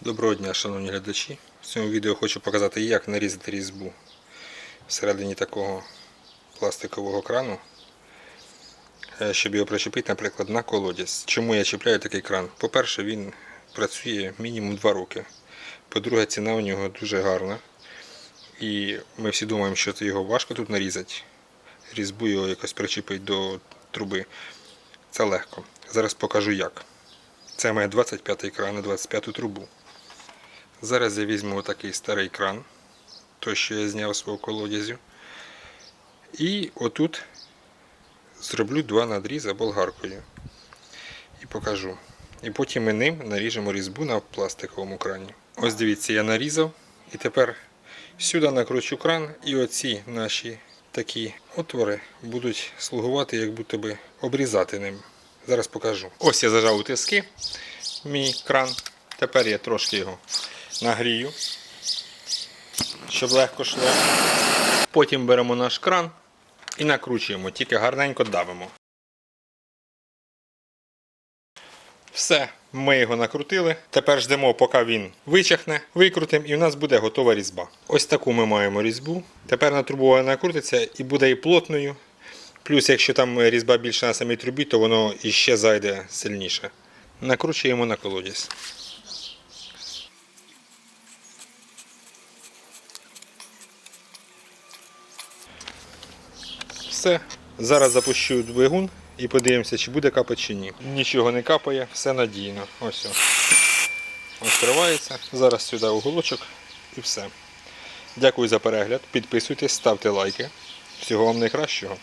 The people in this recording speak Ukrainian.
Доброго дня, шановні глядачі. В цьому відео хочу показати, як нарізати різьбу всередині такого пластикового крану, е, щоб його причепити, наприклад, на колодязь. Чому я чіпляю такий кран? По-перше, він працює мінімум 2 роки. По-друге, ціна у нього дуже гарна. І ми всі думаємо, що його важко тут нарізати. Різьбу його якось причепити до труби. Це легко. Зараз покажу як. Це має 25-й кран на 25-ту трубу. Зараз я візьму отакий старий кран, той, що я зняв з свого колодязю. І отут зроблю два надрізи болгаркою. І покажу. І потім ми ним наріжемо різьбу на пластиковому крані. Ось дивіться, я нарізав. І тепер сюди накручу кран, і оці наші такі отвори будуть слугувати, як будто би обрізати ним. Зараз покажу. Ось я зажав у тиски мій кран. Тепер я трошки його нагрію, щоб легко йшло. Потім беремо наш кран і накручуємо, тільки гарненько давимо. Все, ми його накрутили. Тепер ждемо, поки він вичахне, викрутимо, і у нас буде готова різьба. Ось таку ми маємо різьбу. Тепер на трубу вона накрутиться і буде і плотною. Плюс, якщо там різьба більше на самій трубі, то воно іще зайде сильніше. Накручуємо на колодязь. Все. Зараз запущу двигун і подивимося, чи буде капати чи ні. Нічого не капає, все надійно. Ось. Відкривається. Зараз сюди уголочок і все. Дякую за перегляд. Підписуйтесь, ставте лайки. Всього вам найкращого.